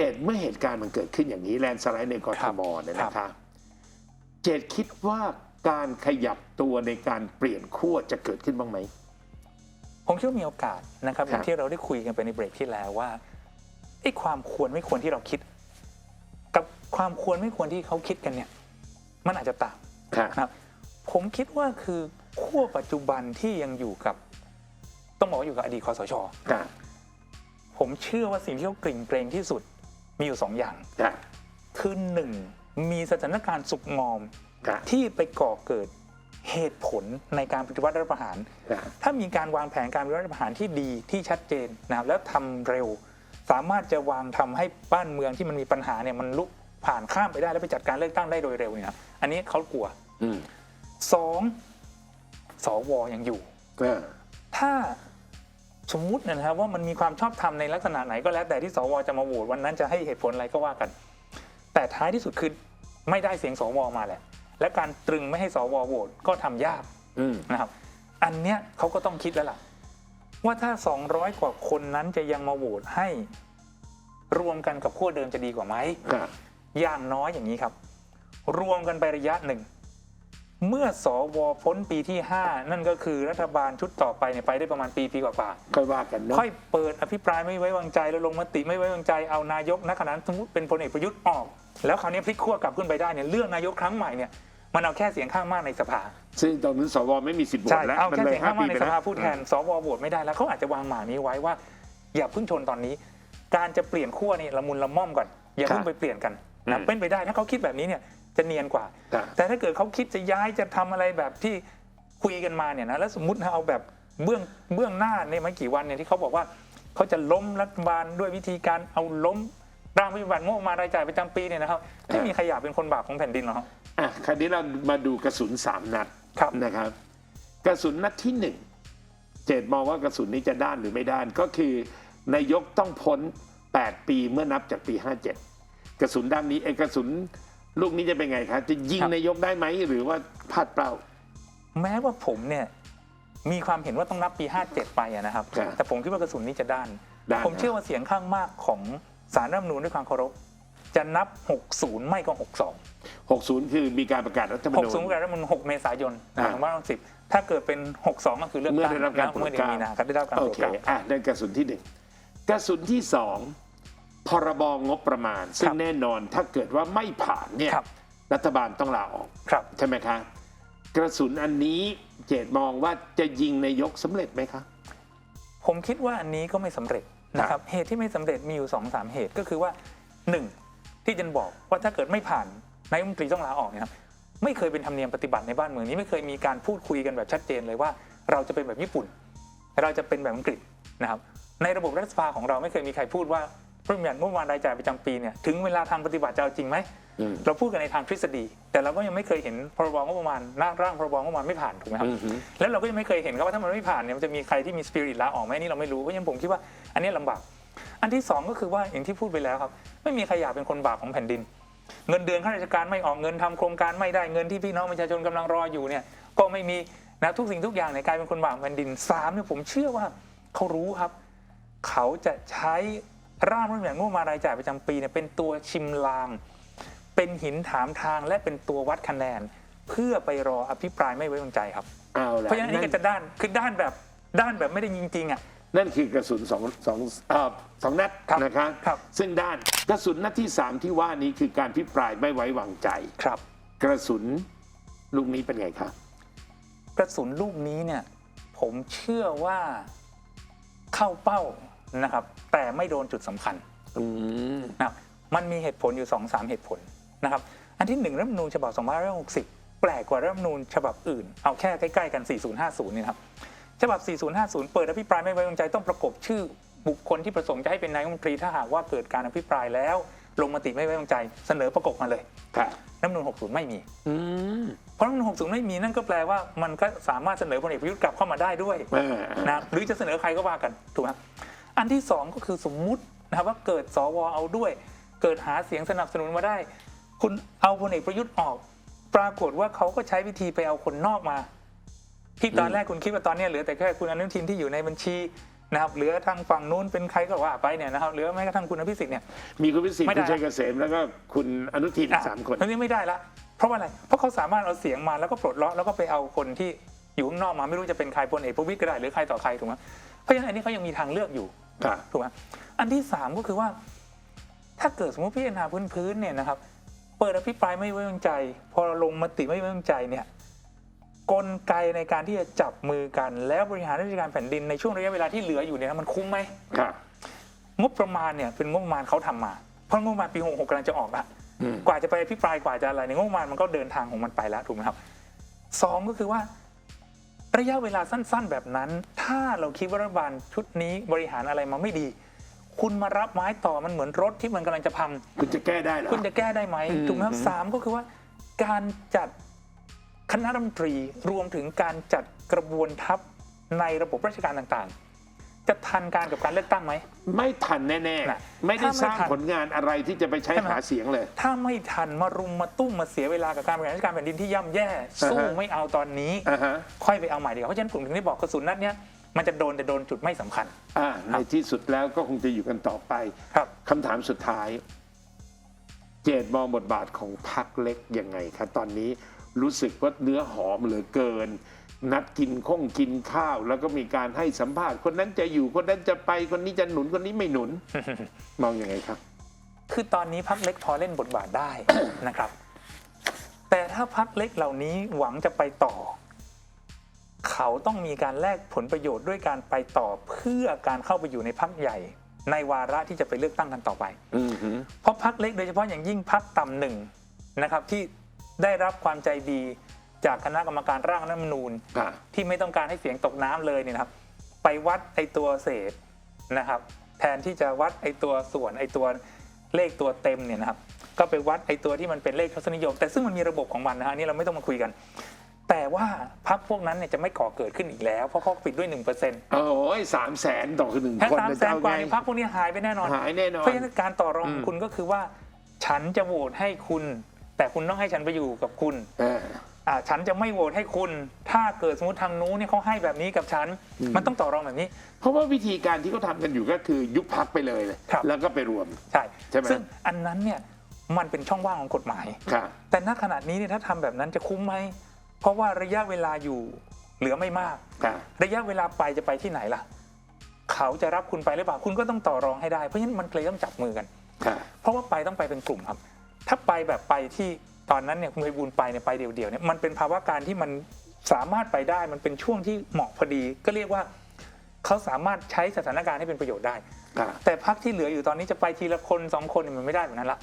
เจดเมื่อเหตุการณ์มันเกิดขึ้นอย่างนี้แลนด์สไลด์ในกทมเนี่ยนะคะเจดคิดว่าการขยับตัวในการเปลี่ยนขั้วจะเกิดขึ้นบ้างไหมผมคิดว่ามีโอกาสนะครับอครับย่างที่เราได้คุยกันไปในเบรกที่แล้วว่าไอ้ความควรไม่ควรที่เราคิด กับความควรไม่ควรที่เขาคิดกันเนี่ย มันอาจจะต่างค่ะนะครับ ผมคิดว่าคือขั้วปัจจุบันที่ยังอยู่กับ ต้องบอกว่าอยู่กับอดีตคอสชค่ะผมเชื่อว่าสิ่งที่เขากริ่งเกรงที่สุด มีอยู่สองอย่างค่ะคือหนึ่งมีสถานการณ์สุกงอมค่ะที่ไปก่อเกิดเหตุผลในการปฏิวัติรัฐประหารค่ะถ้ามีการวางแผนการปฏิวัติรัฐประหารที่ดีที่ชัดเจนนะครับแล้วทำเร็ว สามารถจะวางทำให้บ้านเมืองที่มันมีปัญหาเนี่ยมันลุกผ่านข้ามไปได้แล้วไปจัดการเลือกตั้งได้โดยเร็วเนี่ยครับอันนี้เขากลัวอืมสองสวยังอยู่อ่าถ้า สมมุตินะครับว่ามันมีความชอบธรรมในลักษณะไหนก็แล้วแต่ที่สวจะมาโหวตวันนั้นจะให้เหตุผลอะไรก็ว่ากัน แต่ท้ายที่สุดคือไม่ได้เสียงสวมาแหละ และการตรึงไม่ให้สวโหวตก็ทำยากอืมนะครับ อันเนี้ยเขาก็ต้องคิดแล้วล่ะ ว่าถ้า 200 กว่าคนนั้นจะยังมาโหวตให้ รวมกันกับขั้วเดิมจะดีกว่าไหมค่ะอย่างน้อยอย่างนี้ครับ รวมกันไประยะหนึ่ง เมื่อสวพ้นปีที่ 5 นั่นก็คือรัฐบาลชุดต่อไปเนี่ยไปได้ประมาณปีปีกว่าๆค่อยว่ากันเนาะค่อยเปิดอภิปรายไม่ไว้วางใจแล้วลงมติไม่ไว้วางใจเอานายกนักขณะนั้นสมมติเป็นพลเอกประยุทธ์ออก แล้วคราวนี้พลิกขั้วกลับขึ้นไปได้เนี่ยเลือกนายกครั้งใหม่เนี่ยมันเอาแค่เสียงข้างมากในสภา ซึ่งตอนนั้นสวไม่มีสิทธิ์โหวใช่ตแล้วเอามันแค่เลยเสียงห้าข้างปีมากในไปสแล้วภาผู้แทนสวโหวตไม่ได้แล้วเขาอาจจะวางหมากนี้ไว้ว่า อย่าเพิ่งชนตอนนี้ การจะเปลี่ยนขั้วนี่ละมุนละม่อมก่อนอย่าเพิ่งไปเปลี่ยนกันนะเป็นไปได้ถ้าเขาคิดแบบนี้เนี่ย จะเนียนกว่าค่ะแต่ถ้าเกิดเขาคิดจะย้ายจะทำอะไรแบบที่คุยกันมาเนี่ยนะแล้วสมมตินะเอาแบบเบื้องเบื้องหน้าในไม่กี่วันเนี่ยที่เขาบอกว่าเขาจะล้มรัฐบาลด้วยวิธีการเอาล้มร่างปฏิบัติงบประมาณรายจ่ายประจำปีเนี่ยนะครับไม่มีใครอยากเป็นคนบาปของแผ่นดินหรอกครับอะคราวนี้เรามาดูกระสุนสามนัดครับนะครับ กระสุนนัดที่หนึ่งเจดมองว่ากระสุนนี้จะด้านหรือไม่ด้านก็คือนายกต้องพ้น 8 ปีเมื่อนับจากปี 57 กระสุนด้านนี้ไอ้กระสุน ลูกนี้จะเป็นไงครับจะยิงนายกได้ไหมหรือว่าพลาดเป้าแม้ว่าผมเนี่ยมีความเห็นว่าต้องนับปี 57 ไปอะนะครับ ครับแต่ผมคิดว่ากระสุนนี้จะด้าน ด้าน ผมเชื่อว่าเสียงข้างมากของสารรัฐธรรมนูญด้วยความเคารพ จะนับ 60 ไม่ก็ 62 60 คือมีการประกาศรัฐธรรมนูญ 60การรัฐธรรมนูญ6เมษายนอ่า2560ถ้าเกิดเป็น 62 ก็คือเลือกเมื่อตั้งได้รับการโปรดเมื่อเดือนเกล้า มีนาครับได้รับการโอโปรดเคเกล้า อะนั่นกระสุนที่หนึ่งกระสุนที่สอง พรบงบประมาณ ซึ่คงรับแน่นอนถ้าเกิดว่าไม่ผ่านเนี่ยครับรัฐบาลต้องลาออกครับใช่ไหมคะ กระสุนอันนี้เจตมองว่าจะยิงนายกสำเร็จไหมคะผมคิดว่าอันนี้ก็ไม่สำเร็จนะครับเหตุที่ไม่สำเร็จมีอยู่2อสามเหตุก็คือว่า 1. ที่เจนบอกว่าถ้าเกิดไม่ผ่านนายกรัฐมนตรีต้องลาออกเนยครับไม่เคยเป็นธรรมเนียมปฏิบัติในบ้านเมืองนี้ไม่เคยมีการพูดคุยกันแบบชัดเจนเลยว่า เราจะเป็นแบบญี่ปุ่น เราจะเป็นแบบอังกฤษนะครับในระบบรัฐสภาของเราไม่เคยมีใครพูดว่า พระราชบัญญัติงบประมาณรายจ่ายประจำปีเนี่ยถึงเวลาทางปฏิบัติจะเอาจริงไหมอืมเราพูดกันในทางทฤษฎี แต่เราก็ยังไม่เคยเห็นพรบงบประมาณร่างพรบงบประมาณไม่ผ่านถูกไหมครับอือหือแล้วเราก็ยังไม่เคยเห็นครับว่าถ้ามันไม่ผ่านเนี่ยมันจะมีใครที่มีสปิริตลาออกไหมอันนี่เราไม่รู้เพราะฉะนั้นผมคิดว่าอันนี้ลำบากอันที่สองก็คือว่าอย่างที่พูดไปแล้วครับ ไม่มีใครอยากเป็นคนบาปของแผ่นดิน เงินเดือนข้าราชการไม่ออกเงินทำโครงการไม่ได้เงินที่พี่น้องประชาชนกำลังรออยู่เนี่ยก็ไม่มีนะทุกสิ่งทุกอย่างเนี่ยกลายเป็นคนบาปของแผ่นดินสามเนี่ยผมเชื่อว่าเขารู้ครับ เขาจะใช้ ร่างพระราชบัญญัติงบประมาณรายจ่ายประจำปีเนี่ยเป็นตัวชิมลาง เป็นหินถามทางและเป็นตัววัดคะแนน เพื่อไปรออภิปรายไม่ไว้วางใจครับ เอาละเพราะฉะนั้นอันนั่นี้นก็จะด้านคือด้านแบบด้านแบบไม่ได้จริงๆอะ นั่นคือกระสุนสองสองเอ่อสองนัดครับนะคะครับ ซึ่งด้านกระสุนนัดที่สามที่ว่านี้คือการพิปรายไม่ไว้วางใจ ครับ กระสุนลูกนี้เป็นไงคะกระสุนลูกนี้เนี่ย ผมเชื่อว่าเข้าเป้า นะครับแต่ไม่โดนจุดสำคัญอืมนะครับมันมีเหตุผลอยู่2อสามเหตุผลนะครับอันที่หนึ่งรัฐธรรมนูญฉบับ2560 แปลกกว่ารัฐธรรมนูญฉบับอื่น เอาแค่ใกล้ๆกัน 4050นี่นะครับฉบับ 4050 เปิดอภิปรายไม่ไว้วางใจต้องประกบชื่อบุคคลที่ประสงค์จะให้เป็นนายกรัฐมนตรีถ้าหากว่าเกิดการอภิปรายแล้ว ลงมติไม่ไว้วางใจเสนอประกบมาเลยค่ะรัฐธรรมนูญ60 ไม่มีอืมเพราะรัฐธรรมนูญ60 ไม่มีนั่นก็แปลว่ามันก็สามารถเสนอพลเอกประยุทธ์กลับเข้ามาได้ด้วยอ่านะหรือจะเสนอใครก็ว่ากันถูกไหม อันที่สองก็คือสมมุตินะครับว่าเกิดสวเอาด้วย เกิดหาเสียงสนับสนุนมาได้ คุณเอาพลเอกประยุทธ์ออก ปรากฏว่าเขาก็ใช้วิธีไปเอาคนนอกมาที่ตอนแรกคุณคิดว่าตอนเนี้ยเหลือแต่แค่คุณอนุทินที่อยู่ในบัญชีนะครับเหลือทางฝั่งนู้นเป็นใครก็ว่าไปเนี่ยนะครับเหลือแม้กระทั่งคุณอภิสิทธิ์เนี่ยมีคุณวิสิทธิ์ไม่ได้คุณชัยเกษมแล้วก็คุณอนุทินอะสามคนตอนนี้ไม่ได้ละเพราะว่าอะไรเพราะเขาสามารถเอาเสียงมาแล้วก็ปลดล็อกแล้วก็ไปเอาคนที่อยู่ข้างนอกมาไม่รู้จะเป็นใครพลเอกประวิตยก็ได้หรือใครต่อใครถูกไหมเพราะฉะนั้นอันนี้เขายังมีทางเลือกอยู่ ค่ะถูกไหมอันที่สามก็คือว่า ถ้าเกิดสมมติพิจารณาพื้นๆเนี่ยนะครับ เปิดอภิปรายไม่ไว้วางใจ พอลงมติไม่ไว้วางใจเนี่ยกลไกในการที่จะจับมือกัน แล้วบริหารราชการแผ่นดินในช่วงระยะเวลาที่เหลืออยู่เนี่ยมันคุ้มไหมค่ะงบประมาณเนี่ยเป็นงบประมาณเขาทำมาเพราะงบประมาณปี66กำลังจะออกละอืม กว่าจะไปอภิปรายกว่าจะอะไรในยงบประมาณมันก็เดินทางของมันไปแล้วถูกไหมครับสองก็คือว่า ระยะเวลาสั้นๆ แบบนั้น ถ้าเราคิดว่ารัฐบาลชุดนี้บริหารอะไรมาไม่ดี คุณมารับไม้ต่อมันเหมือนรถที่มันกำลังจะพัง คุณจะแก้ได้เหรอ คุณจะแก้ได้ไหมอืมถูกไหมครับสามก็คือว่า การจัดคณะรัฐมนตรีรวมถึงการจัดกระบวนทัพในระบบราชการต่างๆ จะทันการกับการเลือกตั้งไหม ไม่ทันแน่น่ะๆ ไม่ได้ถ้าไม่สร้างทัน ผลงานอะไรที่จะไปใช้ใช่ไหมหาเสียงเลย ถ้าไม่ทันมารุมมาตุ้มมาเสียเวลากับการบริหารราชการแผ่นดินที่ย่ำแย่ สู้อ่าฮะ ไม่เอาตอนนี้ อ่าฮะค่อยไปเอาใหม่ดีกว่าเพราะฉะนั้นผมถึงได้บอกกระสุนนัดเนี้ยมันจะโดนแต่โดนจุดไม่สำคัญ อ่าในที่สุดแล้วก็คงจะอยู่กันต่อไปครับ คำถามสุดท้าย เจดมองบทบาทของพักเล็กยังไงครับตอนนี้รู้สึกว่าเนื้อหอมเหลือเกิน นัดกินข้องกินข้าว แล้วก็มีการให้สัมภาษณ์ คนนั้นจะอยู่คนนั้นจะไปคนนี้จะหนุนคนนี้ไม่หนุน มองอยังไงครับ คือตอนนี้พักเล็กพอเล่นบทบาทได้ นะครับ แต่ถ้าพักเล็กเหล่านี้หวังจะไปต่อ เขาต้องมีการแลกผลประโยชน์ด้วยการไปต่อเพื่อการเข้าไปอยู่ในพักใหญ่ ในวาระที่จะไปเลือกตั้งกันต่อไปอือหือเพราะพักเล็กโดยเฉพาะอย่างยิ่งพักต่ำหนึ่งนะครับที่ได้รับความใจดี จากคณะกรรมการร่างรัฐธรรมนูญอ่า ที่ไม่ต้องการให้เสียงตกน้ำเลยเนี่ยนะครับ ไปวัดไอตัวเศษนะครับ แทนที่จะวัดไอตัวส่วนไอตัวเลขตัวเต็มเนี่ยนะครับ ก็ไปวัดไอตัวที่มันเป็นเลขทศนิยม แต่ซึ่งมันมีระบบของมันนะฮะอันนี่เราไม่ต้องมาคุยกัน แต่ว่าพักพวกนั้นเนี่ยจะไม่ก่อเกิดขึ้นอีกแล้วเพราะเขาปิดด้วยหนึ่งเปอร์เซ็นต์โอ้ยสามแสนต่อคือหนึ่งแค่คนสามจะแสนเอากว่าไงเนี่ยพักพวกนี้หายไปแน่นอน หายแน่นอน เพราะฉะนั้นการต่อรองของอืม คุณก็คือว่า ฉันจะโหวตให้คุณ แต่คุณต้องให้ฉันไปอยู่กับคุณอ่าอ่า ฉันจะไม่โหวตให้คุณ ถ้าเกิดสมมติทางนู้นเนี่ยเขาให้แบบนี้กับฉันอืมมันต้องต่อรองแบบนี้ เพราะว่าวิธีการที่เขาทำกันอยู่ก็คือยุบพักไปเลยเลยครับแล้วก็ไปรวม ใช่ใช่ไหมซึ่งอันนั้นเนี่ยมันเป็นช่องว่างของกฎหมายค่ะแต่ณขณะนี้เนี่ยถ้าทำแบบนั้นจะคุ้มไหม เพราะว่าระยะเวลาอยู่เหลือไม่มากค่ะระยะเวลาไปจะไปที่ไหนล่ะ เขาจะรับคุณไปหรือเปล่า คุณก็ต้องต่อรองให้ได้ เพราะฉะนั้นมันเลยต้องจับมือกันค่ะเพราะว่าไปต้องไปเป็นกลุ่มครับ ถ้าไปแบบไปที่ ตอนนั้นเนี่ยคุณไพบูลย์ไปเนี่ยไปเดี่ยวๆเนี่ยมันเป็นภาวะการที่มันสามารถไปได้มันเป็นช่วงที่เหมาะพอดี ก็เรียกว่าเขาสามารถใช้สถานการณ์ให้เป็นประโยชน์ได้ค่ะแต่พักที่เหลืออยู่ตอนนี้จะไปทีละคนสองคนเนี่ยมันไม่ได้แบบนั้นละ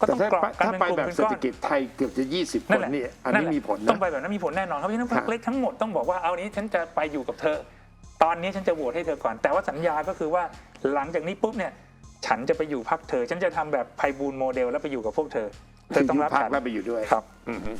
ก็แต่ต้องถ้ากรอบกันถ้าเป็นไปกลุ่มแบบเป็นเศรก้ษอฐนกิจไทยเกือบจะ 20 คนั่นนแหละนี่อันนี้แหละมีผลต้อนะงไปแบบนั้นมีผลแน่นอนครับเพราะฉะนั้นพรรคเล็กทั้งหมดต้องบอกว่าเอานี้ฉันจะไปอยู่กับเธอ ตอนนี้ฉันจะโหวตให้เธอก่อน แต่ว่าสัญญาก็คือว่าหลังจากนี้ปุ๊บเนี่ยฉันจะไปอยู่พักเธอ ฉันจะทำแบบไพบูลย์โมเดลแล้วไปอยู่กับพวกเธอ เธคืออต้องยุบรับพักฉันแล้วไปอยู่ด้วยครับ อือฮึ